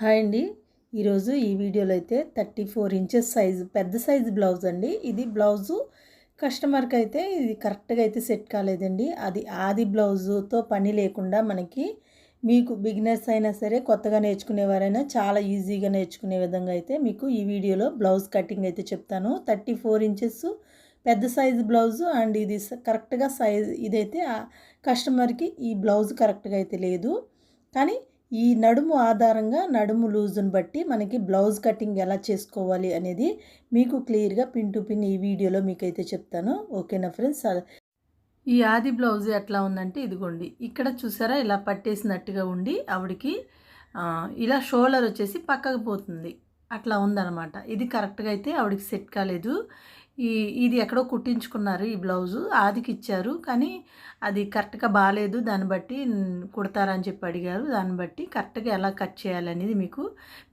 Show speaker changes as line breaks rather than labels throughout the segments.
Hi అండి. ఈరోజు ఈ వీడియోలో అయితే థర్టీ ఫోర్ ఇంచెస్ సైజు పెద్ద సైజు బ్లౌజ్ అండి. ఇది బ్లౌజు కస్టమర్కి అయితే ఇది కరెక్ట్గా అయితే సెట్ కాలేదండి. అది ఆది బ్లౌజుతో పని లేకుండా మనకి మీకు బిగినర్స్ అయినా సరే కొత్తగా నేర్చుకునేవారైనా చాలా ఈజీగా నేర్చుకునే విధంగా అయితే మీకు ఈ వీడియోలో బ్లౌజ్ కటింగ్ అయితే చెప్తాను. థర్టీ ఫోర్ ఇంచెస్ పెద్ద సైజు బ్లౌజు అండ్ ఇది కరెక్ట్గా సైజ్ ఇదైతే కస్టమర్కి ఈ బ్లౌజ్ కరెక్ట్గా అయితే లేదు. కానీ ఈ నడుము ఆధారంగా నడుము లూజును బట్టి మనకి బ్లౌజ్ కటింగ్ ఎలా చేసుకోవాలి అనేది మీకు క్లియర్గా పిన్ టు పిన్ ఈ వీడియోలో మీకైతే చెప్తాను. ఓకేనా ఫ్రెండ్స్? ఈ ఆది బ్లౌజ్ ఎట్లా ఉందంటే ఇదిగోండి. ఇక్కడ చూసారా? ఇలా పట్టేసినట్టుగా ఉండి ఆవిడకి ఇలా షోల్డర్ వచ్చేసి పక్కకు పోతుంది. అట్లా ఉందన్నమాట. ఇది కరెక్ట్గా అయితే ఆవిడకి సెట్ కాలేదు. ఈ ఇది ఎక్కడో కుట్టించుకున్నారు ఈ బ్లౌజు. ఆదికి ఇచ్చారు. కానీ అది కరెక్ట్గా బాగాలేదు దాన్ని బట్టి కుడతారని చెప్పి అడిగారు. దాన్ని బట్టి కరెక్ట్గా ఎలా కట్ చేయాలనేది మీకు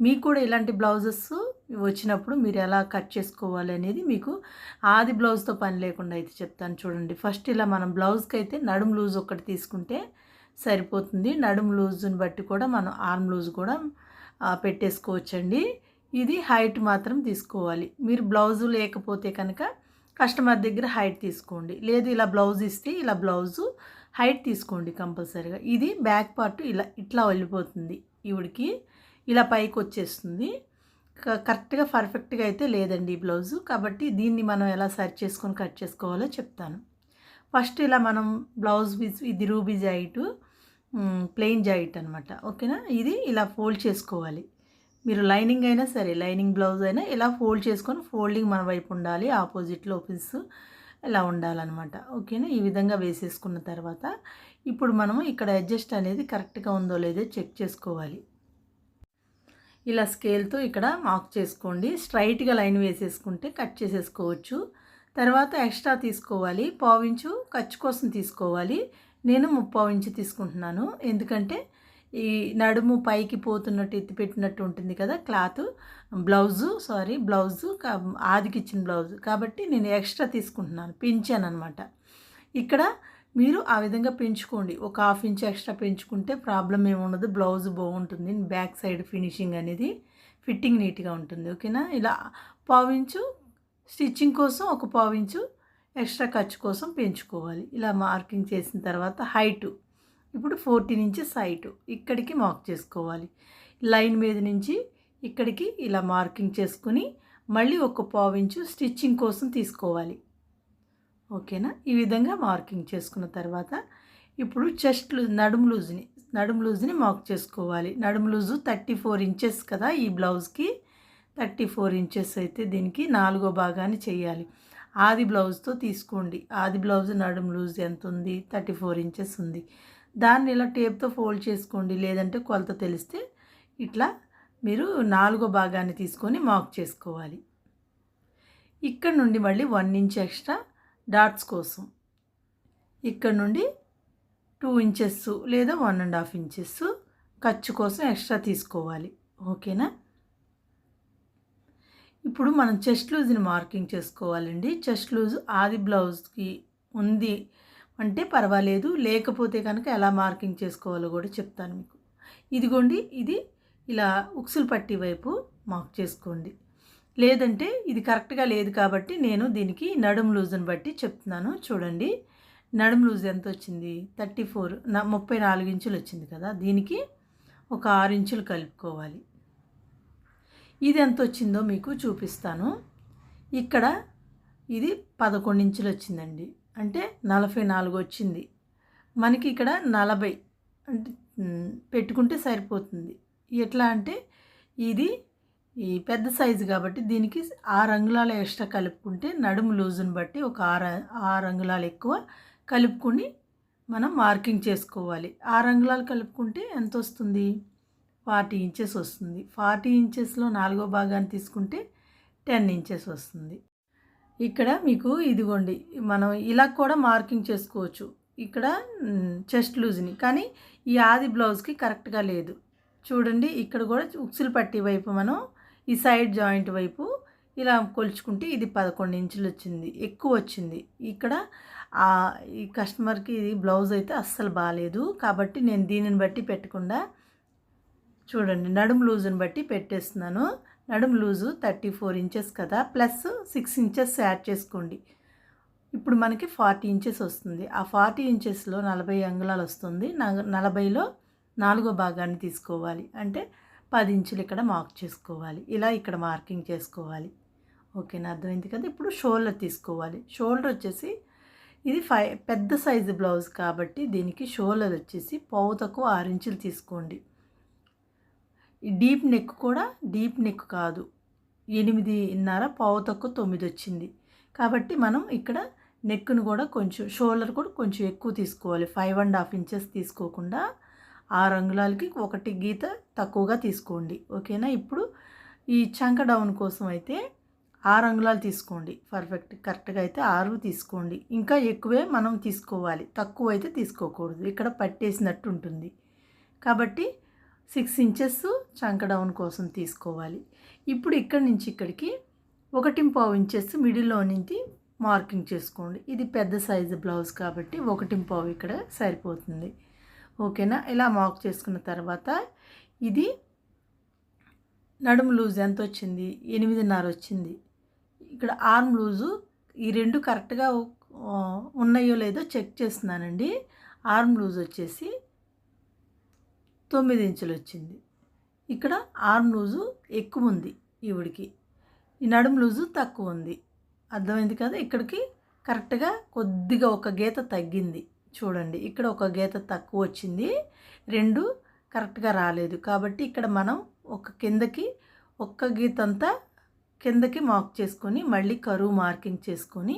మీకు కూడా ఇలాంటి బ్లౌజెస్ వచ్చినప్పుడు మీరు ఎలా కట్ చేసుకోవాలి అనేది మీకు ఆది బ్లౌజ్తో పని లేకుండా అయితే చెప్తాను చూడండి. ఫస్ట్ ఇలా మనం బ్లౌజ్కి అయితే నడుము లూజ్ ఒకటి తీసుకుంటే సరిపోతుంది. నడుము లూజుని బట్టి కూడా మనం ఆర్మ్ లూజ్ కూడా పెట్టేసుకోవచ్చండి. ఇది హైట్ మాత్రం తీసుకోవాలి. మీరు బ్లౌజు లేకపోతే కనుక కస్టమర్ దగ్గర హైట్ తీసుకోండి. లేదు ఇలా బ్లౌజ్ ఇస్తే ఇలా బ్లౌజు హైట్ తీసుకోండి కంపల్సరీగా. ఇది బ్యాక్ పార్ట్ ఇలా ఇట్లా వెళ్ళిపోతుంది. ఈవిడికి ఇలా పైకి వచ్చేస్తుంది. క- కరెక్ట్గా పర్ఫెక్ట్గా అయితే లేదండి ఈ బ్లౌజు. కాబట్టి దీన్ని మనం ఎలా సర్చ్ చేసుకొని కట్ చేసుకోవాలో చెప్తాను. ఫస్ట్ ఇలా మనం బ్లౌజ్ పీస్ ఇది రూబీ జాయిట్ ప్లెయిన్ జాయిట్ అనమాట ఓకేనా? ఇది ఇలా ఫోల్డ్ చేసుకోవాలి. మీరు లైనింగ్ అయినా సరే లైనింగ్ బ్లౌజ్ అయినా ఇలా ఫోల్డ్ చేసుకొని ఫోల్డింగ్ మన వైపు ఉండాలి ఆపోజిట్లో పీస్ ఇలా ఉండాలన్నమాట. ఓకేనా? ఈ విధంగా వేసేసుకున్న తర్వాత ఇప్పుడు మనము ఇక్కడ అడ్జస్ట్ అనేది కరెక్ట్గా ఉందో లేదో చెక్ చేసుకోవాలి. ఇలా స్కేల్తో ఇక్కడ మార్క్ చేసుకోండి. స్ట్రైట్గా లైన్ వేసేసుకుంటే కట్ చేసేసుకోవచ్చు. తర్వాత ఎక్స్ట్రా తీసుకోవాలి. పావించు ఖర్చు కోసం తీసుకోవాలి. నేను ముప్పావు ఇంచు తీసుకుంటున్నాను. ఎందుకంటే ఈ నడుము పైకి పోతున్నట్టు ఎత్తి పెట్టినట్టు ఉంటుంది కదా క్లాత్. బ్లౌజు సారీ బ్లౌజు ఆదికిచ్చిన ఆదికి ఇచ్చిన బ్లౌజ్. కాబట్టి నేను ఎక్స్ట్రా తీసుకుంటున్నాను పెంచాను అనమాట ఇక్కడ మీరు ఆ విధంగా పెంచుకోండి. ఒక హాఫ్ ఇంచ్ ఎక్స్ట్రా పెంచుకుంటే ప్రాబ్లం ఏముండదు బ్లౌజ్ బాగుంటుంది. బ్యాక్ సైడ్ ఫినిషింగ్ అనేది ఫిట్టింగ్ నీట్గా ఉంటుంది ఓకేనా? ఇలా పావించు స్టిచ్చింగ్ కోసం ఒక పావించు ఎక్స్ట్రా ఖర్చు కోసం పెంచుకోవాలి. ఇలా మార్కింగ్ చేసిన తర్వాత హైటు. ఇప్పుడు ఫోర్టీన్ ఇంచెస్ సైటు ఇక్కడికి మార్క్ చేసుకోవాలి. లైన్ మీద నుంచి ఇక్కడికి ఇలా మార్కింగ్ చేసుకుని మళ్ళీ ఒక పావించు స్టిచ్చింగ్ కోసం తీసుకోవాలి. ఓకేనా? ఈ విధంగా మార్కింగ్ చేసుకున్న తర్వాత ఇప్పుడు చెస్ట్ లూజ్ నడుము లూజ్ని నడుము లూజ్ని మార్క్ చేసుకోవాలి. నడుము లూజు థర్టీ ఫోర్ ఇంచెస్ కదా ఈ బ్లౌజ్కి. థర్టీ ఫోర్ ఇంచెస్ అయితే దీనికి నాలుగో భాగాన్ని చేయాలి. ఆది బ్లౌజ్తో తీసుకోండి. ఆది బ్లౌజ్ నడుము లూజ్ ఎంత ఉంది? థర్టీ ఫోర్ ఇంచెస్ ఉంది. దాన్ని ఇలా టేప్తో ఫోల్డ్ చేసుకోండి. లేదంటే కొలత తెలిస్తే ఇట్లా మీరు నాలుగో భాగాన్ని తీసుకొని మార్క్ చేసుకోవాలి. ఇక్కడ నుండి మళ్ళీ వన్ ఇంచ్ ఎక్స్ట్రా డాట్స్ కోసం. ఇక్కడ నుండి టూ ఇంచెస్ లేదా వన్ అండ్ హాఫ్ ఇంచెస్ ఖర్చు కోసం ఎక్స్ట్రా తీసుకోవాలి. ఓకేనా? ఇప్పుడు మనం చెస్ట్ లూజ్ని మార్కింగ్ చేసుకోవాలండి. చెస్ట్ లూజ్ ఆది బ్లౌజ్కి ఉంది అంటే పర్వాలేదు లేకపోతే కనుక ఎలా మార్కింగ్ చేసుకోవాలో కూడా చెప్తాను మీకు. ఇదిగోండి ఇది ఇలా ఉక్సులు పట్టి వైపు మార్క్ చేసుకోండి. లేదంటే ఇది కరెక్ట్గా లేదు కాబట్టి నేను దీనికి నడుము లూజ్ని బట్టి చెప్తున్నాను. చూడండి నడుము లూజ్ ఎంత వచ్చింది? థర్టీ ఫోర్ నా ముప్పై నాలుగు ఇంచులు వచ్చింది కదా దీనికి ఒక ఆరు ఇంచులు కలుపుకోవాలి. ఇది ఎంత వచ్చిందో మీకు చూపిస్తాను. ఇక్కడ ఇది పదకొండు ఇంచులు వచ్చిందండి. అంటే నలభై నాలుగు వచ్చింది. మనకి ఇక్కడ నలభై అంటే పెట్టుకుంటే సరిపోతుంది. ఎట్లా అంటే ఇది ఈ పెద్ద సైజు కాబట్టి దీనికి ఆరు అంగుళాల ఎక్స్ట్రా కలుపుకుంటే నడుము లూజుని బట్టి ఒక ఆరు ఆరు అంగుళాలు ఎక్కువ కలుపుకొని మనం మార్కింగ్ చేసుకోవాలి. ఆరు అంగుళాలు కలుపుకుంటే ఎంత వస్తుంది? ఫార్టీ ఇంచెస్ వస్తుంది. ఫార్టీ ఇంచెస్లో నాలుగో భాగాన్ని తీసుకుంటే టెన్ ఇంచెస్ వస్తుంది. ఇక్కడ మీకు ఇదిగోండి మనం ఇలా కూడా మార్కింగ్ చేసుకోవచ్చు. ఇక్కడ చెస్ట్ లూజ్ని. కానీ ఈ ఆది బ్లౌజ్కి కరెక్ట్గా లేదు. చూడండి ఇక్కడ కూడా ఉక్సులు పట్టి వైపు మనం ఈ సైడ్ జాయింట్ వైపు ఇలా కొలుచుకుంటే ఇది పదకొండు ఇంచులు వచ్చింది ఎక్కువ వచ్చింది. ఇక్కడ ఈ కస్టమర్కి ఇది బ్లౌజ్ అయితే అస్సలు బాగాలేదు కాబట్టి నేను దీనిని బట్టి పెట్టకుండా చూడండి నడుము లూజుని బట్టి పెట్టేస్తున్నాను. నడుము లూజు థర్టీ ఫోర్ ఇంచెస్ కదా ప్లస్ సిక్స్ ఇంచెస్ యాడ్ చేసుకోండి. ఇప్పుడు మనకి ఫార్టీ ఇంచెస్ వస్తుంది. ఆ ఫార్టీ ఇంచెస్లో నలభై అంగుళాలు వస్తుంది. నలభైలో నాలుగో భాగాన్ని తీసుకోవాలి. అంటే పది ఇంచులు ఇక్కడ మార్క్ చేసుకోవాలి. ఇలా ఇక్కడ మార్కింగ్ చేసుకోవాలి. ఓకేనా? అర్థమైంది కదా? ఇప్పుడు షోల్డర్ తీసుకోవాలి. షోల్డర్ వచ్చేసి ఇది ఫై పెద్ద సైజు బ్లౌజ్ కాబట్టి దీనికి షోల్డర్ వచ్చేసి పావు తక్కువ ఆరు ఇంచులు తీసుకోండి. ఈ డీప్ నెక్ కూడా డీప్ నెక్ కాదు. ఎనిమిదిన్నర పావు తక్కువ తొమ్మిది వచ్చింది కాబట్టి మనం ఇక్కడ నెక్ను కూడా కొంచెం షోల్డర్ కూడా కొంచెం ఎక్కువ తీసుకోవాలి. ఫైవ్ అండ్ హాఫ్ ఇంచెస్ తీసుకోకుండా ఆరు అంగుళాలకి ఒకటి గీత తక్కువగా తీసుకోండి. ఓకేనా? ఇప్పుడు ఈ చంక డౌన్ కోసం అయితే ఆరు అంగుళాలు తీసుకోండి. పర్ఫెక్ట్ కరెక్ట్గా అయితే ఆరు తీసుకోండి. ఇంకా ఎక్కువే మనం తీసుకోవాలి. తక్కువ అయితే తీసుకోకూడదు. ఇక్కడ పట్టేసినట్టు ఉంటుంది. కాబట్టి సిక్స్ ఇంచెస్ చంక డౌన్ కోసం తీసుకోవాలి. ఇప్పుడు ఇక్కడి నుంచి ఇక్కడికి ఒకటి పావు ఇంచెస్ మిడిల్లో నుంచి మార్కింగ్ చేసుకోండి. ఇది పెద్ద సైజు బ్లౌజ్ కాబట్టి ఒకటి పావు ఇక్కడ సరిపోతుంది. ఓకేనా? ఇలా మార్క్ చేసుకున్న తర్వాత ఇది నడుము లూజ్ ఎంత వచ్చింది? ఎనిమిదిన్నర వచ్చింది. ఇక్కడ ఆర్మ్ లూజు ఈ రెండు కరెక్ట్గా ఉన్నాయో లేదో చెక్ చేస్తున్నానండి. ఆర్మ్ లూజ్ వచ్చేసి తొమ్మిది ఇంచులు వచ్చింది ఇక్కడ ఆర్మ్ లూజు ఎక్కువ ఉంది ఈవిడికి. ఈ నడుము లూజు తక్కువ ఉంది అర్థమైంది కదా? ఇక్కడికి కరెక్ట్గా కొద్దిగా ఒక గీత తగ్గింది. చూడండి ఇక్కడ ఒక గీత తక్కువ వచ్చింది రెండు కరెక్ట్గా రాలేదు. కాబట్టి ఇక్కడ మనం ఒక కిందకి ఒక్క గీత అంతా కిందకి మార్క్ చేసుకొని మళ్ళీ కరువు మార్కింగ్ చేసుకొని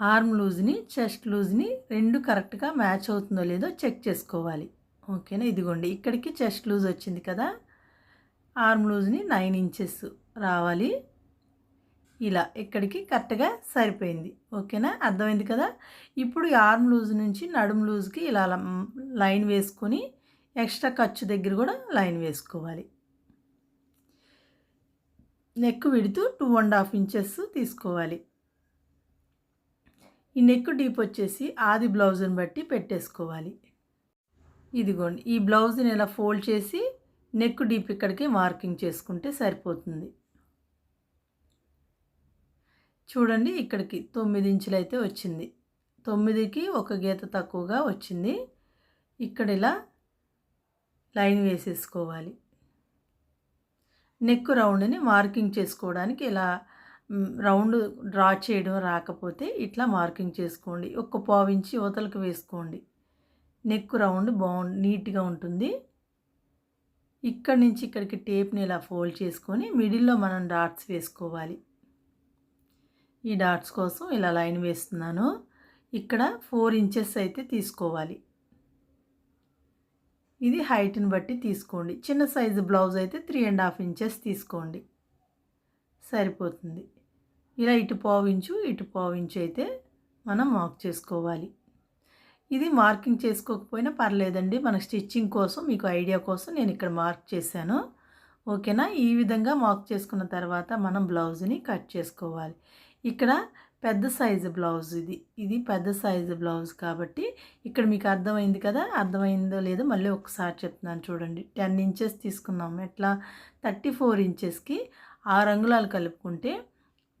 ఆర్మ్ లూజ్ని చెస్ట్ లూజ్ని రెండు కరెక్ట్గా మ్యాచ్ అవుతుందో లేదో చెక్ చేసుకోవాలి. ఓకేనా? ఇదిగోండి ఇక్కడికి చెస్ట్ లూజ్ వచ్చింది కదా? ఆర్మ్ లూజ్ని నైన్ ఇంచెస్ రావాలి. ఇలా ఇక్కడికి కరెక్ట్గా సరిపోయింది. ఓకేనా? అర్థమైంది కదా? ఇప్పుడు ఈ ఆర్మ్ లూజ్ నుంచి నడుము లూజ్కి ఇలా లైన్ వేసుకొని ఎక్స్ట్రా ఖర్చు దగ్గర కూడా లైన్ వేసుకోవాలి. నెక్ విడుతూ టూ అండ్ హాఫ్ ఇంచెస్ తీసుకోవాలి. ఈ నెక్ డీప్ వచ్చేసి ఆది బ్లౌజ్ని బట్టి పెట్టేసుకోవాలి. ఇదిగోండి ఈ బ్లౌజ్ని ఇలా ఫోల్డ్ చేసి నెక్ డీప్ ఇక్కడికి మార్కింగ్ చేసుకుంటే సరిపోతుంది. చూడండి ఇక్కడికి తొమ్మిది ఇంచులు అయితే వచ్చింది. తొమ్మిదికి ఒక గీత తక్కువగా వచ్చింది. ఇక్కడ ఇలా లైన్ వేసేసుకోవాలి. నెక్ రౌండ్ని మార్కింగ్ చేసుకోవడానికి ఇలా రౌండ్ డ్రా చేయడం రాకపోతే ఇట్లా మార్కింగ్ చేసుకోండి. ఒక్క పావించి యువతలకు వేసుకోండి. నెక్ రౌండ్ బాగుంది నీట్గా ఉంటుంది. ఇక్కడి నుంచి ఇక్కడికి టేప్ని ఇలా ఫోల్డ్ చేసుకొని మిడిల్లో మనం డాట్స్ వేసుకోవాలి. ఈ డాట్స్ కోసం ఇలా లైన్ వేస్తున్నాను. ఇక్కడ ఫోర్ ఇంచెస్ అయితే తీసుకోవాలి. ఇది హైట్ని బట్టి తీసుకోండి. చిన్న సైజు బ్లౌజ్ అయితే త్రీ అండ్ హాఫ్ ఇంచెస్ తీసుకోండి. సరిపోతుంది. ఇలా ఇటు పావించు ఇటు పావించు అయితే మనం మార్క్ చేసుకోవాలి. ఇది మార్కింగ్ చేసుకోకపోయినా పర్లేదండి. మన స్టిచ్చింగ్ కోసం మీకు ఐడియా కోసం నేను ఇక్కడ మార్క్ చేశాను. ఓకేనా? ఈ విధంగా మార్క్ చేసుకున్న తర్వాత మనం బ్లౌజ్ని కట్ చేసుకోవాలి. ఇక్కడ పెద్ద సైజు బ్లౌజ్ ఇది. ఇది పెద్ద సైజు బ్లౌజ్ కాబట్టి ఇక్కడ మీకు అర్థమైంది కదా? అర్థమైందో లేదో మళ్ళీ ఒకసారి చెప్తున్నాను చూడండి. టెన్ ఇంచెస్ తీసుకున్నాం ఎట్లా? థర్టీ ఫోర్ ఇంచెస్కి ఆరు అంగుళాలు కలుపుకుంటే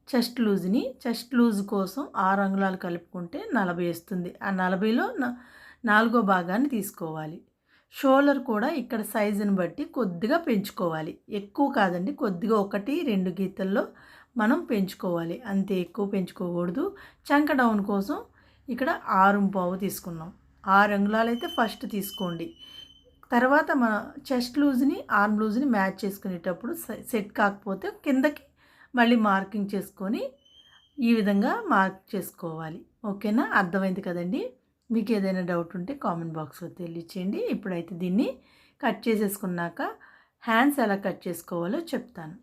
చెస్ట్ లూజ్ని చెస్ట్ లూజ్ కోసం ఆరు అంగుళాలు కలుపుకుంటే నలభై వస్తుంది. ఆ నలభైలో నాలుగో భాగాన్ని తీసుకోవాలి. షోల్డర్ కూడా ఇక్కడ సైజుని బట్టి కొద్దిగా పెంచుకోవాలి. ఎక్కువ కాదండి కొద్దిగా ఒకటి రెండు గీతల్లో మనం పెంచుకోవాలి. అంతే ఎక్కువ పెంచుకోకూడదు. చంక డౌన్ కోసం ఇక్కడ ఆరు పావు తీసుకున్నాం. ఆరు అంగుళాలు అయితే ఫస్ట్ తీసుకోండి. తర్వాత మన చెస్ట్ లూజ్ని ఆర్మ్ లూజ్ని మ్యాచ్ చేసుకునేటప్పుడు సెట్ కాకపోతే కిందకి మళ్ళీ మార్కింగ్ చేసుకొని ఈ విధంగా మార్క్ చేసుకోవాలి. ఓకేనా? అర్థమైంది కదండి? మీకు ఏదైనా డౌట్ ఉంటే కామెంట్ బాక్స్లో తెలియచేయండి. ఇప్పుడైతే దీన్ని కట్ చేసేసుకున్నాక హ్యాండ్స్ ఎలా కట్ చేసుకోవాలో చెప్తాను.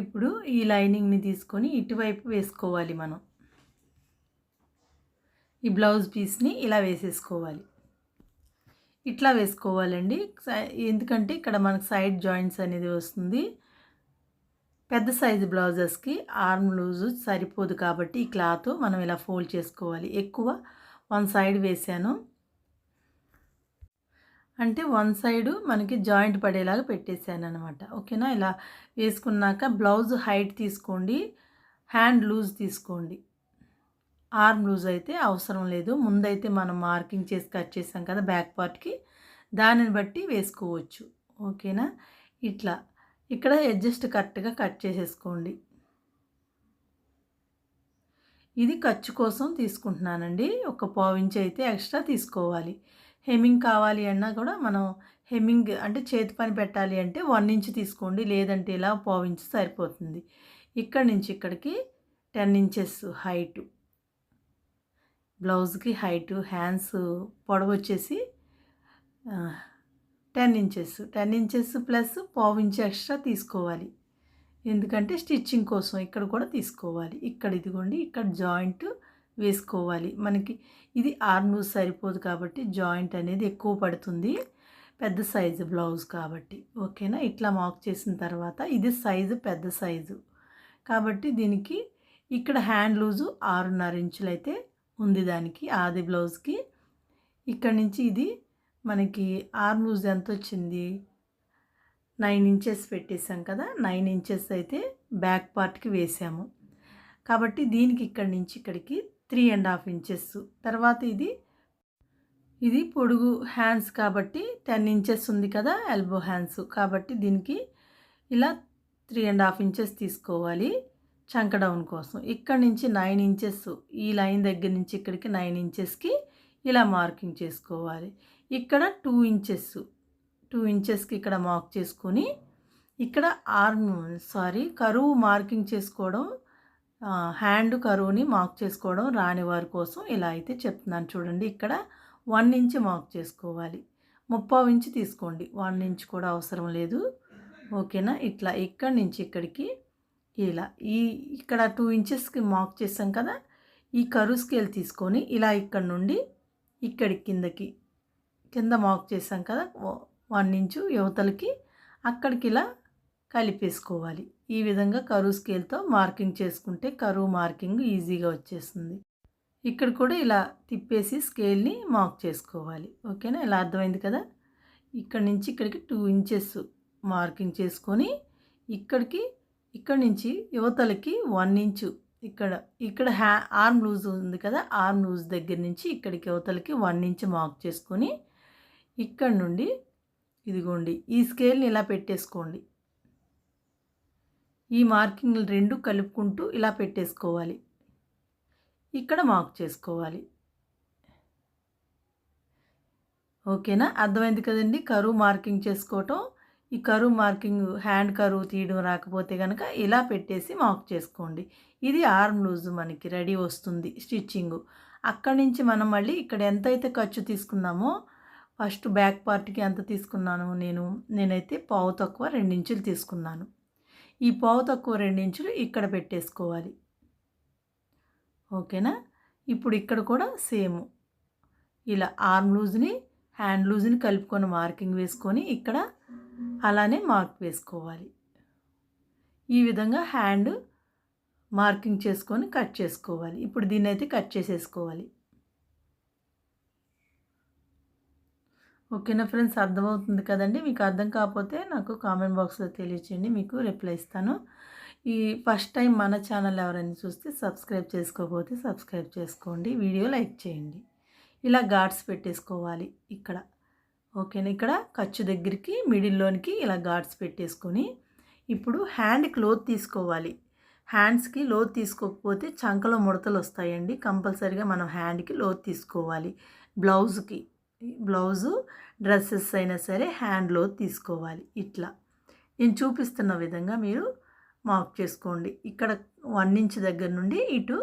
ఇప్పుడు ఈ లైనింగ్ని తీసుకొని ఇటువైపు వేసుకోవాలి మనం. ఈ బ్లౌజ్ పీస్ని ఇలా వేసేసుకోవాలి. ఇట్లా వేసుకోవాలండి. ఎందుకంటే ఇక్కడ మనకు సైడ్ జాయింట్స్ అనేది వస్తుంది. పెద్ద సైజు బ్లౌజెస్కి ఆర్మ్ లూజు సరిపోదు కాబట్టి ఈ క్లాత్ మనం ఇలా ఫోల్డ్ చేసుకోవాలి. ఎక్కువ వన్ సైడ్ వేసాను. అంటే వన్ సైడు మనకి జాయింట్ పడేలాగా పెట్టేశాను అనమాట ఓకేనా? ఇలా వేసుకున్నాక బ్లౌజ్ హైట్ తీసుకోండి. హ్యాండ్ లూజ్ తీసుకోండి. ఆర్మ్ లూజ్ అయితే అవసరం లేదు. ముందైతే మనం మార్కింగ్ చేసి కట్ చేసాం కదా బ్యాక్ పార్ట్కి. దానిని బట్టి వేసుకోవచ్చు. ఓకేనా? ఇట్లా. ఇక్కడ అడ్జస్ట్ కరెక్ట్గా కట్ చేసేసుకోండి. ఇది ఖర్చు కోసం తీసుకుంటున్నానండి. ఒక పావించి అయితే ఎక్స్ట్రా తీసుకోవాలి. హెమ్మింగ్ కావాలి అన్నా కూడా మనం హెమ్మింగ్ అంటే చేతి పని పెట్టాలి అంటే వన్ ఇంచ్ తీసుకోండి. లేదంటే ఇలా పావించి సరిపోతుంది. ఇక్కడి నుంచి ఇక్కడికి టెన్ ఇంచెస్ హైటు బ్లౌజ్కి హైటు హ్యాండ్స్ పొడవు వచ్చేసి ten inches. Ten inches plus పావు ఇంచ్ ఎక్స్ట్రా తీసుకోవాలి. ఎందుకంటే స్టిచ్చింగ్ కోసం ఇక్కడ కూడా తీసుకోవాలి. ఇక్కడ ఇదిగోండి ఇక్కడ జాయింట్ వేసుకోవాలి. మనకి ఇది ఆర్నూ సరిపోదు కాబట్టి జాయింట్ అనేది ఎక్కువ పడుతుంది. పెద్ద సైజు బ్లౌజ్ కాబట్టి. ఓకేనా? ఇట్లా మార్క్ చేసిన తర్వాత ఇది సైజు పెద్ద సైజు. కాబట్టి దీనికి ఇక్కడ హ్యాండ్ లూజు ఆరున్నర ఇంచులు అయితే ఉంది దానికి ఆది బ్లౌజ్కి. ఇక్కడ నుంచి ఇది మనకి ఆర్మూజ్ ఎంత వచ్చింది నైన్ ఇంచెస్ పెట్టేసాం కదా నైన్ ఇంచెస్ అయితే బ్యాక్ పార్ట్కి వేసాము. కాబట్టి దీనికి ఇక్కడి నుంచి ఇక్కడికి త్రీ అండ్ హాఫ్ ఇంచెస్. తర్వాత ఇది ఇది పొడుగు హ్యాండ్స్ కాబట్టి టెన్ ఇంచెస్ ఉంది కదా ఎల్బో హ్యాండ్స్. కాబట్టి దీనికి ఇలా త్రీ అండ్ హాఫ్ ఇంచెస్ తీసుకోవాలి చంక డౌన్ కోసం. ఇక్కడ నుంచి నైన్ ఇంచెస్ ఈ లైన్ దగ్గర నుంచి ఇక్కడికి నైన్ ఇంచెస్కి ఇలా మార్కింగ్ చేసుకోవాలి. ఇక్కడ టూ ఇంచెస్ టూ ఇంచెస్కి ఇక్కడ మార్క్ చేసుకొని ఇక్కడ ఆర్మ్ సారీ కరువు మార్కింగ్ చేసుకోవడం హ్యాండ్ కరువుని మార్క్ చేసుకోవడం రాని వారి కోసం ఇలా అయితే చెప్తున్నాను చూడండి. ఇక్కడ వన్ ఇంచ్ మార్క్ చేసుకోవాలి. ముప్పావు ఇంచ్ తీసుకోండి. వన్ ఇంచ్ కూడా అవసరం లేదు. ఓకేనా? ఇట్లా ఇక్కడి నుంచి ఇక్కడికి ఇలా ఈ ఇక్కడ టూ ఇంచెస్కి మార్క్ చేసాం కదా? ఈ కరువు స్కేల్ తీసుకొని ఇలా ఇక్కడ నుండి ఇక్కడి కిందకి కింద మార్క్ చేసాం కదా వన్ ఇంచు యువతలకి అక్కడికి ఇలా కలిపేసుకోవాలి. ఈ విధంగా కరువు స్కేల్తో మార్కింగ్ చేసుకుంటే కరువు మార్కింగ్ ఈజీగా వచ్చేస్తుంది. ఇక్కడ కూడా ఇలా తిప్పేసి స్కేల్ని మార్క్ చేసుకోవాలి. ఓకేనా? ఇలా అర్థమైంది కదా? ఇక్కడ నుంచి ఇక్కడికి టూ ఇంచెస్ మార్కింగ్ చేసుకొని ఇక్కడికి ఇక్కడ నుంచి యువతలకి వన్ ఇంచు ఇక్కడ ఇక్కడ హ్యా ఆర్మ్ లూజ్ ఉంది కదా ఆర్మ్ లూజ్ దగ్గర నుంచి ఇక్కడికి యువతలకి వన్ ఇంచ్ మార్క్ చేసుకొని ఇక్కడ నుండి ఇదిగోండి ఈ స్కేల్ని ఇలా పెట్టేసుకోండి. ఈ మార్కింగ్లు రెండు కలుపుకుంటూ ఇలా పెట్టేసుకోవాలి. ఇక్కడ మార్క్ చేసుకోవాలి. ఓకేనా? అర్థమైంది కదండి? కరువు మార్కింగ్ చేసుకోవటం ఈ కరువు మార్కింగ్ హ్యాండ్ కరువు తీయడం రాకపోతే కనుక ఇలా పెట్టేసి మార్క్ చేసుకోండి. ఇది ఆర్మ్ లూజ్ మనకి రెడీ వస్తుంది స్టిచ్చింగ్. అక్కడి నుంచి మనం మళ్ళీ ఇక్కడ ఎంతైతే ఖర్చు తీసుకున్నామో ఫస్ట్ బ్యాక్ పార్ట్కి ఎంత తీసుకున్నాను నేను? నేనైతే పావు తక్కువ రెండించులు తీసుకున్నాను. ఈ పావు తక్కువ రెండించులు ఇక్కడ పెట్టేసుకోవాలి. ఓకేనా? ఇప్పుడు ఇక్కడ కూడా సేమ్. ఇలా ఆర్మ్ లూజ్ని హ్యాండ్ లూజ్ని కలుపుకొని మార్కింగ్ వేసుకొని ఇక్కడ అలానే మార్క్ వేసుకోవాలి. ఈ విధంగా హ్యాండ్ మార్కింగ్ చేసుకొని కట్ చేసుకోవాలి. ఇప్పుడు దీన్ని అయితే కట్ చేసేసుకోవాలి. ఓకేనా ఫ్రెండ్స్? అర్థమవుతుంది కదండి. మీకు అర్థం కాకపోతే నాకు కామెంట్ బాక్స్లో తెలియచేయండి. మీకు రిప్లై ఇస్తాను. ఈ ఫస్ట్ టైం మన ఛానల్ ఎవరైనా చూస్తే సబ్స్క్రైబ్ చేసుకోకపోతే సబ్స్క్రైబ్ చేసుకోండి. వీడియో లైక్ చేయండి. ఇలా ఘాట్స్ పెట్టేసుకోవాలి ఇక్కడ. ఓకేనా? ఇక్కడ ఖర్చు దగ్గరికి మిడిల్లోనికి ఇలా ఘాట్స్ పెట్టేసుకొని ఇప్పుడు హ్యాండ్ క్లోత్ తీసుకోవాలి. హ్యాండ్స్కి లోత్ తీసుకోకపోతే చంకలో ముడతలు వస్తాయండి. కంపల్సరీగా మనం హ్యాండ్కి లోత్ తీసుకోవాలి. బ్లౌజ్కి. బ్లౌజు డ్రెస్సెస్ అయినా సరే హ్యాండ్లో తీసుకోవాలి ఇట్లా. నేను చూపిస్తున్న విధంగా మీరు మార్క్ చేసుకోండి. ఇక్కడ వన్ ఇంచ్ దగ్గర నుండి ఇటు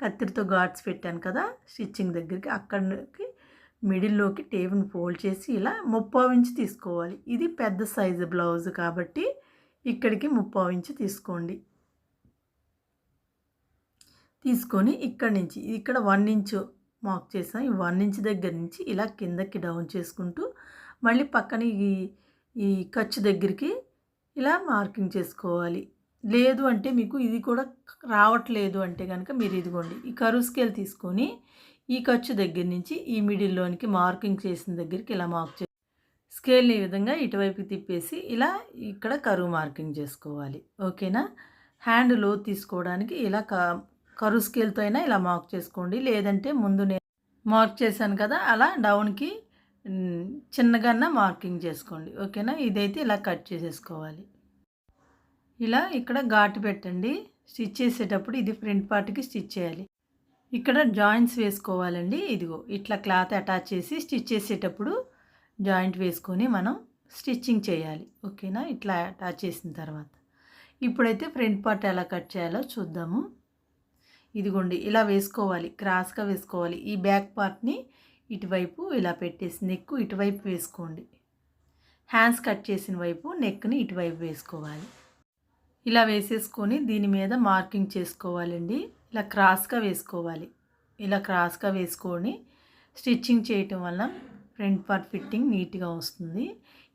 కత్తిరితో గాడ్స్ పెట్టాను కదా స్టిచ్చింగ్ దగ్గరికి అక్కడికి మిడిల్లోకి టేబుల్ని ఫోల్డ్ చేసి ఇలా ముప్పావు ఇంచు తీసుకోవాలి. ఇది పెద్ద సైజు బ్లౌజ్ కాబట్టి ఇక్కడికి ముప్పావు ఇంచు తీసుకోండి. తీసుకొని ఇక్కడి నుంచి ఇక్కడ వన్ ఇంచు మార్క్ చేసాం ఈ వన్ ఇంచ్ దగ్గర నుంచి ఇలా కిందకి డౌన్ చేసుకుంటూ మళ్ళీ పక్కన ఈ ఈ ఖర్చు దగ్గరికి ఇలా మార్కింగ్ చేసుకోవాలి. లేదు అంటే మీకు ఇది కూడా రావట్లేదు అంటే కనుక మీరు ఇదిగోండి ఈ కరువు స్కేల్ తీసుకొని ఈ ఖర్చు దగ్గర నుంచి ఈ మిడిల్లోనికి మార్కింగ్ చేసిన దగ్గరికి ఇలా మార్క్ చే స్కేల్ని ఈ విధంగా ఇటువైపు తిప్పేసి ఇలా ఇక్కడ కరువు మార్కింగ్ చేసుకోవాలి. ఓకేనా? హ్యాండ్లో తీసుకోవడానికి ఇలా కరు కరువు స్కేల్తో అయినా ఇలా మార్క్ చేసుకోండి. లేదంటే ముందు నేను మార్క్ చేశాను కదా అలా డౌన్కి చిన్నగా మార్కింగ్ చేసుకోండి. ఓకేనా? ఇదైతే ఇలా కట్ చేసేసుకోవాలి. ఇలా ఇక్కడ ఘాటు పెట్టండి. స్టిచ్ చేసేటప్పుడు ఇది ఫ్రంట్ పార్ట్కి స్టిచ్ చేయాలి. ఇక్కడ జాయింట్స్ వేసుకోవాలండి. ఇదిగో ఇట్లా క్లాత్ అటాచ్ చేసి స్టిచ్ చేసేటప్పుడు జాయింట్ వేసుకొని మనం స్టిచ్చింగ్ చేయాలి. ఓకేనా? ఇట్లా అటాచ్ చేసిన తర్వాత. ఇప్పుడైతే ఫ్రంట్ పార్ట్ ఎలా కట్ చేయాలో చూద్దాము. ఇదిగోండి ఇలా వేసుకోవాలి క్రాస్గా వేసుకోవాలి. ఈ బ్యాక్ పార్ట్ని ఇటువైపు ఇలా పెట్టేసి నెక్ ఇటువైపు వేసుకోండి. హ్యాండ్స్ కట్ చేసిన వైపు నెక్ని ఇటువైపు వేసుకోవాలి. ఇలా వేసేసుకొని దీని మీద మార్కింగ్ చేసుకోవాలండి. ఇలా క్రాస్గా వేసుకోవాలి. ఇలా క్రాస్గా వేసుకొని స్టిచ్చింగ్ చేయటం వల్ల ఫ్రంట్ పార్ట్ ఫిట్టింగ్ నీట్గా వస్తుంది.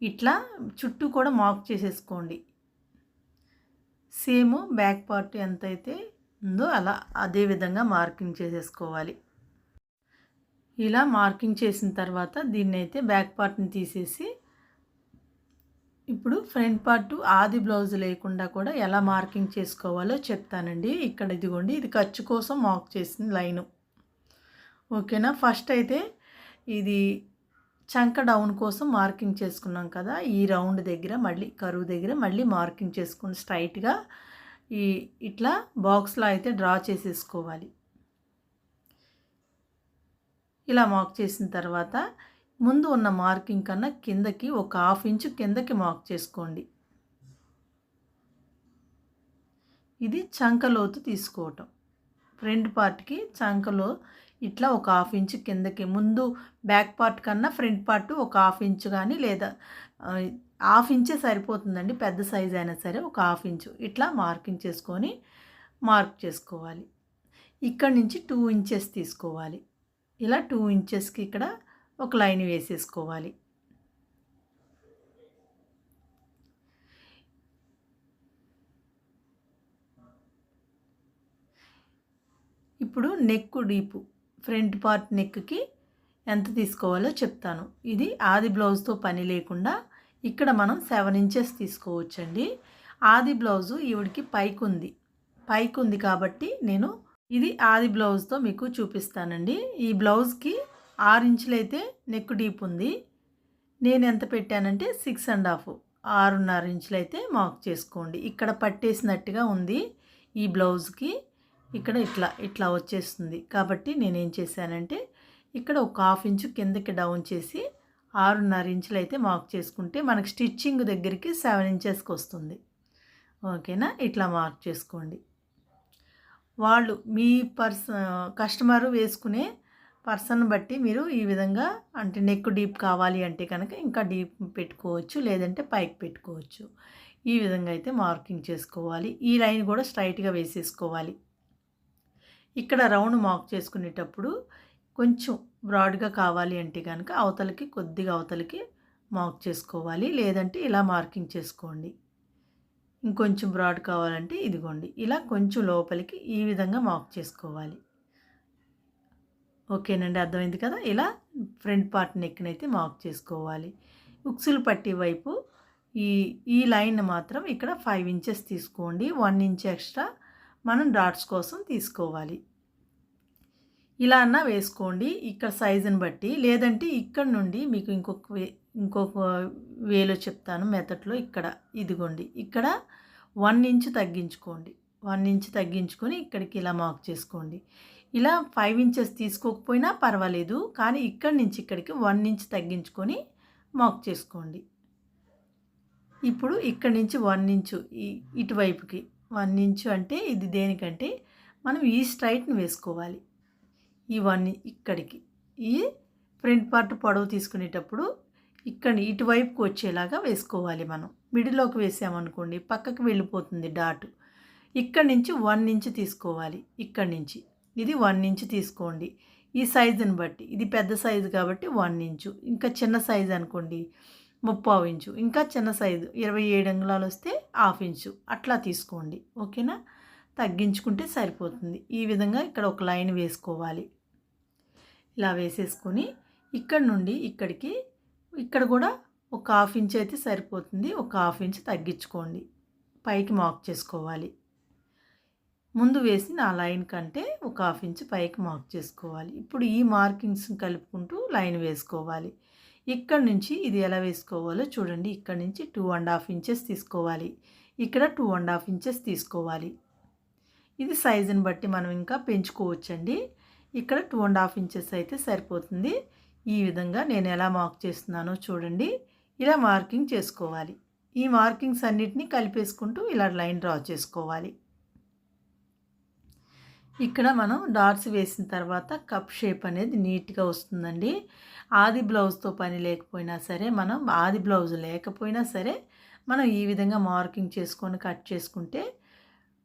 ఇట్లా చుట్టూ కూడా మార్క్ చేసేసుకోండి. సేమ్ బ్యాక్ పార్ట్ ఎంత అయితే ఉందో అలా అదే విధంగా మార్కింగ్ చేసేసుకోవాలి. ఇలా మార్కింగ్ చేసిన తర్వాత దీన్ని అయితే బ్యాక్ పార్ట్ని తీసేసి ఇప్పుడు ఫ్రంట్ పార్ట్ ఆది బ్లౌజ్ లేకుండా కూడా ఎలా మార్కింగ్ చేసుకోవాలో చెప్తానండి. ఇక్కడ ఇదిగోండి ఇది ఖర్చు కోసం మార్క్ చేసిన లైను. ఓకేనా? ఫస్ట్ అయితే ఇది చంక డౌన్ కోసం మార్కింగ్ చేసుకున్నాం కదా ఈ రౌండ్ దగ్గర మళ్ళీ కరువు దగ్గర మళ్ళీ మార్కింగ్ చేసుకుని స్ట్రైట్గా ఈ ఇట్లా బాక్స్లో అయితే డ్రా చేసేసుకోవాలి. ఇలా మార్క్ చేసిన తర్వాత ముందు ఉన్న మార్కింగ్ కన్నా కిందకి ఒక హాఫ్ ఇంచు కిందకి మార్క్ చేసుకోండి. ఇది చంకలోతు తీసుకోవటం. ఫ్రంట్ పార్ట్కి చంకలో ఇట్లా ఒక హాఫ్ ఇంచు కిందకి ముందు బ్యాక్ పార్ట్ కన్నా ఫ్రంట్ పార్ట్ ఒక హాఫ్ ఇంచు కానీ లేదా హాఫ్ ఇంచే సరిపోతుందండి. పెద్ద సైజ్ అయినా సరే ఒక హాఫ్ ఇంచు. ఇట్లా మార్కింగ్ చేసుకొని మార్క్ చేసుకోవాలి. ఇక్కడ నుంచి టూ ఇంచెస్ తీసుకోవాలి. ఇలా టూ ఇంచెస్కి ఇక్కడ ఒక లైన్ వేసేసుకోవాలి. ఇప్పుడు నెక్ డీపు ఫ్రంట్ పార్ట్ నెక్కి ఎంత తీసుకోవాలో చెప్తాను. ఇది ఆది బ్లౌజ్తో పని లేకుండా ఇక్కడ మనం సెవెన్ ఇంచెస్ తీసుకోవచ్చండి. ఆది బ్లౌజు ఈవిడికి పైకి ఉంది పైకి ఉంది కాబట్టి నేను ఇది ఆది బ్లౌజ్తో మీకు చూపిస్తానండి. ఈ బ్లౌజ్కి ఆరు ఇంచులు అయితే నెక్ డీప్ ఉంది. నేను ఎంత పెట్టానంటే సిక్స్ అండ్ హాఫ్ ఆరున్నర ఇంచులు అయితే మార్క్ చేసుకోండి. ఇక్కడ పట్టేసినట్టుగా ఉంది ఈ బ్లౌజ్కి. ఇక్కడ ఇట్లా ఇట్లా వచ్చేస్తుంది. కాబట్టి నేనేం చేశానంటే ఇక్కడ ఒక హాఫ్ ఇంచు కిందకి డౌన్ చేసి ఆరున్నర ఇంచులు అయితే మార్క్ చేసుకుంటే మనకి స్టిచ్చింగ్ దగ్గరికి సెవెన్ ఇంచెస్కి వస్తుంది. ఓకేనా? ఇట్లా మార్క్ చేసుకోండి. వాళ్ళు మీ పర్స కస్టమరు వేసుకునే పర్సన్ బట్టి మీరు ఈ విధంగా అంటే నెక్ డీప్ కావాలి అంటే కనుక ఇంకా డీప్ పెట్టుకోవచ్చు లేదంటే పైకి పెట్టుకోవచ్చు. ఈ విధంగా అయితే మార్కింగ్ చేసుకోవాలి. ఈ లైన్ కూడా స్ట్రైట్గా వేసేసుకోవాలి. ఇక్కడ రౌండ్ మార్క్ చేసుకునేటప్పుడు కొంచెం బ్రాడ్గా కావాలి అంటే కనుక అవతలకి కొద్దిగా అవతలకి మార్క్ చేసుకోవాలి. లేదంటే ఇలా మార్కింగ్ చేసుకోండి. ఇంకొంచెం బ్రాడ్ కావాలంటే ఇదిగోండి. ఇలా కొంచెం లోపలికి ఈ విధంగా మార్క్ చేసుకోవాలి. ఓకేనండి అర్థమైంది కదా? ఇలా ఫ్రంట్ పార్ట్ నెక్నైతే మార్క్ చేసుకోవాలి. ఉక్సులు పట్టి వైపు ఈ ఈ లైన్ మాత్రం ఇక్కడ ఫైవ్ ఇంచెస్ తీసుకోండి. వన్ ఇంచ్ ఎక్స్ట్రా మనం డాట్స్ కోసం తీసుకోవాలి. ఇలా అన్నా వేసుకోండి. ఇక్కడ సైజుని బట్టి. లేదంటే ఇక్కడ నుండి మీకు ఇంకొక వే ఇంకొక వేలో చెప్తాను మెథడ్లో ఇక్కడ ఇదిగోండి. ఇక్కడ వన్ ఇంచ్ తగ్గించుకోండి. వన్ ఇంచ్ తగ్గించుకొని ఇక్కడికి ఇలా మార్క్ చేసుకోండి. ఇలా ఫైవ్ ఇంచెస్ తీసుకోకపోయినా పర్వాలేదు. కానీ ఇక్కడి నుంచి ఇక్కడికి వన్ ఇంచ్ తగ్గించుకొని మార్క్ చేసుకోండి. ఇప్పుడు ఇక్కడి నుంచి వన్ ఇంచు ఇటువైపుకి. వన్ ఇంచు అంటే ఇది దేనికంటే మనం ఈ స్ట్రైట్ని వేసుకోవాలి. ఇవన్నీ ఇక్కడికి. ఈ ఫ్రంట్ పార్ట్ పొడవు తీసుకునేటప్పుడు ఇక్కడ ఇటువైపుకి వచ్చేలాగా వేసుకోవాలి మనం. మిడిల్లోకి వేసామనుకోండి పక్కకి వెళ్ళిపోతుంది డాట్. ఇక్కడి నుంచి వన్ ఇంచ్ తీసుకోవాలి. ఇక్కడి నుంచి. ఇది వన్ ఇంచ్ తీసుకోండి. ఈ సైజుని బట్టి. ఇది పెద్ద సైజు కాబట్టి వన్ ఇంచు. ఇంకా చిన్న సైజు అనుకోండి ముప్పావు ఇంచు. ఇంకా చిన్న సైజు. ఇరవై ఏడు అంగుళాలు వస్తే హాఫ్ ఇంచు. అట్లా తీసుకోండి. ఓకేనా? తగ్గించుకుంటే సరిపోతుంది. ఈ విధంగా ఇక్కడ ఒక లైన్ వేసుకోవాలి. ఇలా వేసేసుకొని ఇక్కడ నుండి ఇక్కడికి ఇక్కడ కూడా ఒక హాఫ్ ఇంచ్ అయితే సరిపోతుంది. ఒక హాఫ్ ఇంచ్ తగ్గించుకోండి. పైకి మార్క్ చేసుకోవాలి. ముందు వేసి నా లైన్ కంటే ఒక హాఫ్ ఇంచ్ పైకి మార్క్ చేసుకోవాలి. ఇప్పుడు ఈ మార్కింగ్స్ కలుపుకుంటూ లైన్ వేసుకోవాలి. ఇక్కడ నుంచి ఇది ఎలా వేసుకోవాలో చూడండి. ఇక్కడ నుంచి టూ అండ్ హాఫ్ ఇంచెస్ తీసుకోవాలి. ఇక్కడ టూ అండ్ హాఫ్ ఇంచెస్ తీసుకోవాలి. ఇది సైజుని బట్టి మనం ఇంకా పెంచుకోవచ్చండి. ఇక్కడ టూ అండ్ హాఫ్ ఇంచెస్ అయితే సరిపోతుంది. ఈ విధంగా నేను ఎలా మార్క్ చేస్తున్నానో చూడండి. ఇలా మార్కింగ్ చేసుకోవాలి. ఈ మార్కింగ్స్ అన్నిటినీ కలిపేసుకుంటూ ఇలా లైన్ డ్రా చేసుకోవాలి. ఇక్కడ మనం డాట్స్ వేసిన తర్వాత కప్ షేప్ అనేది నీట్గా వస్తుందండి. ఆది బ్లౌజ్తో పని లేకపోయినా సరే మనం ఆది బ్లౌజ్ లేకపోయినా సరే మనం ఈ విధంగా మార్కింగ్ చేసుకొని కట్ చేసుకుంటే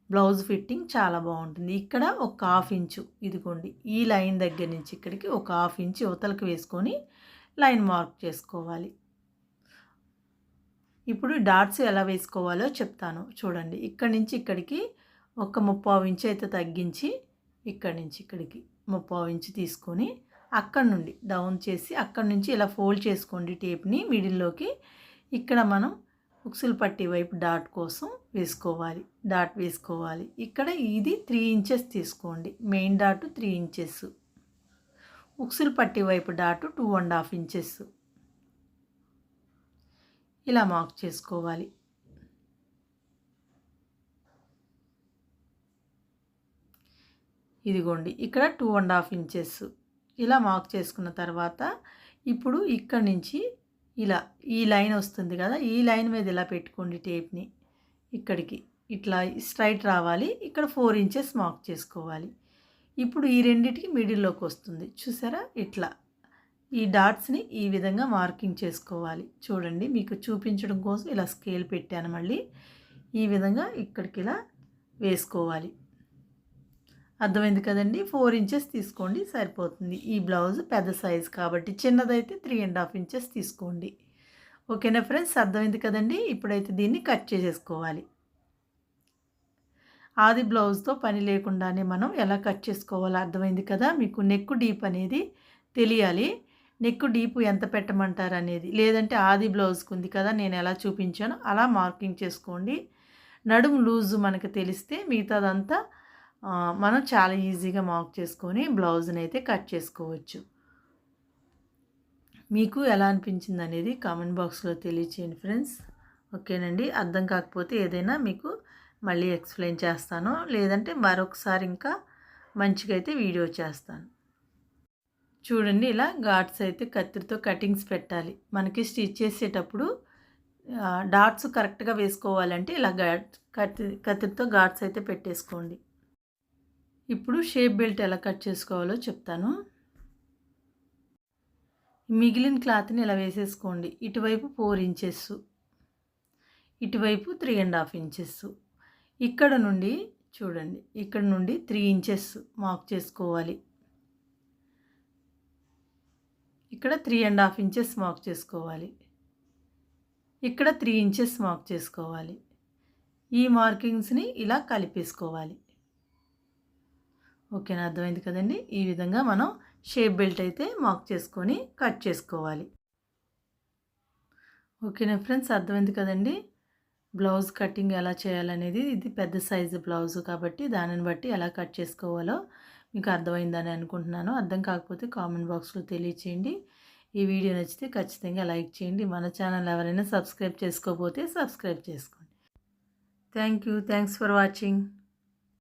బ్లౌజ్ ఫిట్టింగ్ చాలా బాగుంటుంది. ఇక్కడ ఒక హాఫ్ ఇంచు ఇదిగోండి. ఈ లైన్ దగ్గర నుంచి ఇక్కడికి ఒక హాఫ్ ఇంచు యువతలకు వేసుకొని లైన్ మార్క్ చేసుకోవాలి. ఇప్పుడు డాట్స్ ఎలా వేసుకోవాలో చెప్తాను. చూడండి. ఇక్కడి నుంచి ఇక్కడికి ఒక ముప్పావు ఇంచు అయితే తగ్గించి ఇక్కడి నుంచి ఇక్కడికి ముప్పావు ఇంచు తీసుకొని అక్కడి నుండి డౌన్ చేసి అక్కడి నుంచి ఇలా ఫోల్డ్ చేసుకోండి టేప్ని మిడిల్లోకి. ఇక్కడ మనం ఉక్సులు పట్టి వైపు డాట్ కోసం వేసుకోవాలి. డాట్ వేసుకోవాలి. ఇక్కడ ఇది త్రీ ఇంచెస్ తీసుకోండి. Main dot three inches. ఉక్సులు పట్టి వైపు dot two and half inches. ఇలా మార్క్ చేసుకోవాలి. ఇదిగోండి. ఇక్కడ టూ అండ్ హాఫ్ ఇంచెస్. ఇలా మార్క్ చేసుకున్న తర్వాత ఇప్పుడు ఇక్కడ నుంచి ఇలా ఈ లైన్ వస్తుంది కదా ఈ లైన్ మీద ఇలా పెట్టుకోండి టేప్ని. ఇక్కడికి ఇట్లా స్ట్రైట్ రావాలి. ఇక్కడ ఫోర్ ఇంచెస్ మార్క్ చేసుకోవాలి. ఇప్పుడు ఈ రెండింటికి మిడిల్లోకి వస్తుంది. చూసారా? ఇట్లా. ఈ డాట్స్ని ఈ విధంగా మార్కింగ్ చేసుకోవాలి. చూడండి మీకు చూపించడం కోసం ఇలా స్కేల్ పెట్టాను మళ్ళీ. ఈ విధంగా ఇక్కడికి ఇలా వేసుకోవాలి. అర్థమైంది కదండి? ఫోర్ ఇంచెస్ తీసుకోండి సరిపోతుంది. ఈ బ్లౌజ్ పెద్ద సైజ్ కాబట్టి చిన్నదైతే త్రీ అండ్ హాఫ్ ఇంచెస్ తీసుకోండి. ఓకేనా ఫ్రెండ్స్? అర్థమైంది కదండి? ఇప్పుడైతే దీన్ని కట్ చేసేసుకోవాలి. ఆది బ్లౌజ్తో పని లేకుండానే మనం ఎలా కట్ చేసుకోవాలో అర్థమైంది కదా? మీకు నెక్ డీప్ అనేది తెలియాలి. నెక్ డీప్ ఎంత పెట్టమంటారు అనేది. లేదంటే ఆది బ్లౌజ్కి ఉంది కదా నేను ఎలా చూపించానో అలా మార్కింగ్ చేసుకోండి. నడుము లూజు మనకు తెలిస్తే మిగతాదంతా మనం చాలా ఈజీగా మార్క్ చేసుకొని బ్లౌజ్ని అయితే కట్ చేసుకోవచ్చు. మీకు ఎలా అనిపించింది అనేది కామెంట్ బాక్స్లో తెలియచేయండి ఫ్రెండ్స్. ఓకేనండి? అర్థం కాకపోతే ఏదైనా మీకు మళ్ళీ ఎక్స్ప్లెయిన్ చేస్తాను. లేదంటే మరొకసారి ఇంకా మంచిగా అయితే వీడియో చేస్తాను. చూడండి ఇలా ఘాట్స్ అయితే కత్తిరితో కటింగ్స్ పెట్టాలి. మనకి స్టిచ్ చేసేటప్పుడు డాట్స్ కరెక్ట్గా వేసుకోవాలంటే ఇలా ఘాట్ కత్తి కత్తిరితో ఘాట్స్ అయితే పెట్టేసుకోండి. ఇప్పుడు షేప్ బెల్ట్ ఎలా కట్ చేసుకోవాలో చెప్తాను. మిగిలిన క్లాత్ని ఇలా వేసేసుకోండి. ఇటువైపు ఫోర్ ఇంచెస్ ఇటువైపు త్రీ అండ్ హాఫ్ ఇంచెస్. ఇక్కడ నుండి చూడండి ఇక్కడ నుండి త్రీ ఇంచెస్ మార్క్ చేసుకోవాలి. ఇక్కడ three and half inches mark చేసుకోవాలి. ఇక్కడ త్రీ ఇంచెస్ మార్క్ చేసుకోవాలి. ఈ మార్కింగ్స్ని ఇలా కలిపేసుకోవాలి. ఓకేనా? అర్థమైంది కదండి? ఈ విధంగా మనం షేప్ బెల్ట్ అయితే మార్క్ చేసుకొని కట్ చేసుకోవాలి. ఓకేనా ఫ్రెండ్స్? అర్థమైంది కదండి? బ్లౌజ్ కటింగ్ ఎలా చేయాలనేది ఇది పెద్ద సైజు బ్లౌజ్ కాబట్టి దానిని బట్టి ఎలా కట్ చేసుకోవాలో మీకు అర్థమైందని అనుకుంటున్నాను. అర్థం కాకపోతే కామెంట్ బాక్స్లో తెలియచేయండి. ఈ వీడియో నచ్చితే ఖచ్చితంగా లైక్ చేయండి. మన ఛానల్ ఎవరైనా సబ్స్క్రైబ్ చేసుకోకపోతే సబ్స్క్రైబ్ చేసుకోండి. Thank you. Thanks for watching.